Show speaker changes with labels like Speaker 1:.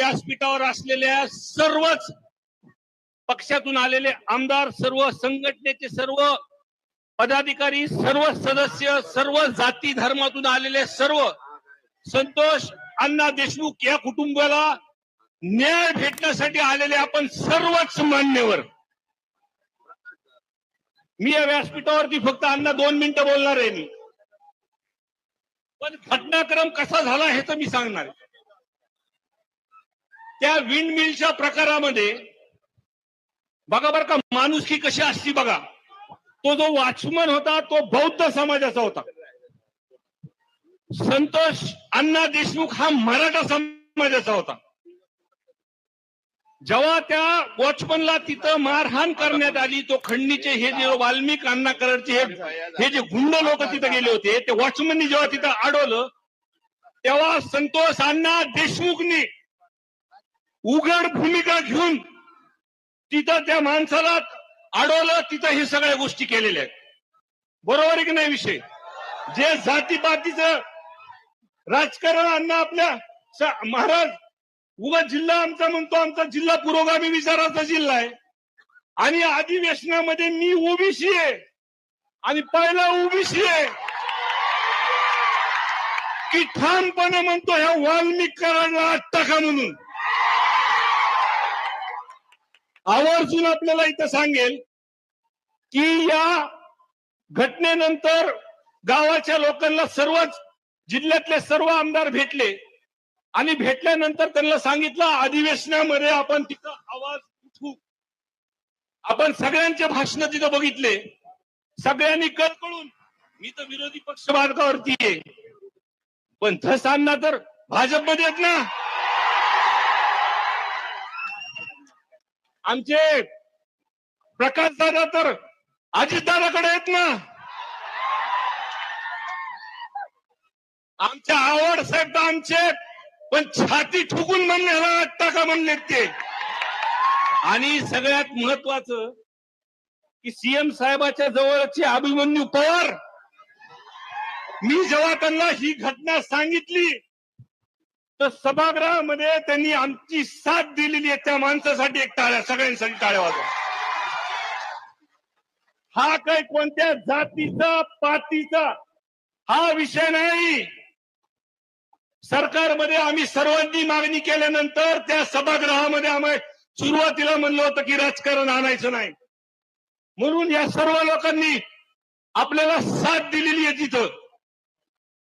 Speaker 1: व्यासपीठावर असलेल्या सर्वच पक्षातून आलेले आमदार सर्व संघटनेचे सर्व पदाधिकारी सर्व सदस्य सर्व जाती धर्मातून आलेले सर्व संतोष अण्णा देशमुख या कुटुंबाला न्याय भेटण्यासाठी आलेले आपण सर्वच मान्यवर मी या व्यासपीठावरती फक्त अण्णा दोन मिनिटं बोलणार आहे मी पण घटनाक्रम कसा झाला हे तर मी सांगणार आहे. त्या विंड मिलच्या प्रकारामध्ये बघा बरं का माणुसकी कशी असती बघा. तो जो वॉचमन होता तो बौद्ध समाजाचा होता. संतोष अण्णा देशमुख हा मराठा समाजाचा होता. जेव्हा त्या वॉचमनला तिथं मारहाण करण्यात आली तो खंडणीचे हे जे वाल्मिक अण्णा करडचे हे हे जे गुंड लोक तिथं गेले होते ते वॉचमननी जेव्हा तिथं अडवलं तेव्हा संतोष अण्णा देशमुखनी उघड भूमिका घेऊन तिथं त्या माणसाला अडवलं तिथं हे सगळ्या गोष्टी केलेल्या आहेत. बरोबर आहे की नाही विषय? जे जातीपातीचं राजकारण अन्न आपल्या महाराज उगा जिल्हा आमचा म्हणतो आमचा जिल्हा पुरोगामी विचाराचा जिल्हा आहे. आणि अधिवेशनामध्ये मी ओबीसी आहे. आणि पहिला ओबीसी आहे. की ठामपणे म्हणतो ह्या वाल्मिक करायला म्हणून? आवर्जून आपल्याला इथं सांगेल की या घटनेनंतर गावाच्या लोकांना सर्वच जिल्ह्यातले सर्व आमदार भेटले आणि भेटल्यानंतर त्यांना सांगितलं अधिवेशनामध्ये आपण तिथं आवाज उठवू आपण सगळ्यांचे भाषण तिथं बघितले. सगळ्यांनी कळकळून मी तर विरोधी पक्ष मार्गावरती आहे. पण धसांना तर भाजपमध्ये आहेत ना. आमचे प्रकाश दादा तर अजितदादाकडे आहेत ना. आमच्या आवड साहेब तर आमचे पण छाती ठुकून म्हणले ह्याला टाका म्हणले ते? आणि सगळ्यात महत्वाचं की सीएम साहेबाच्या जवळचे अभिमन्यू पवार मी जेव्हा त्यांना ही घटना सांगितली तर सभागृहामध्ये त्यांनी आमची साथ दिलेली आहे त्या माणसासाठी एक टाळ्या सगळ्यांसाठी टाळ्या वाजवा. हा काही कोणत्या जातीचा पातीचा हा विषय नाही. सरकारमध्ये आम्ही सर्वांनी मागणी केल्यानंतर त्या सभागृहामध्ये आम्ही सुरुवातीला म्हणलं होतं की राजकारण आणायचं नाही. म्हणून या सर्व लोकांनी आपल्याला साथ दिलेली आहे तिथं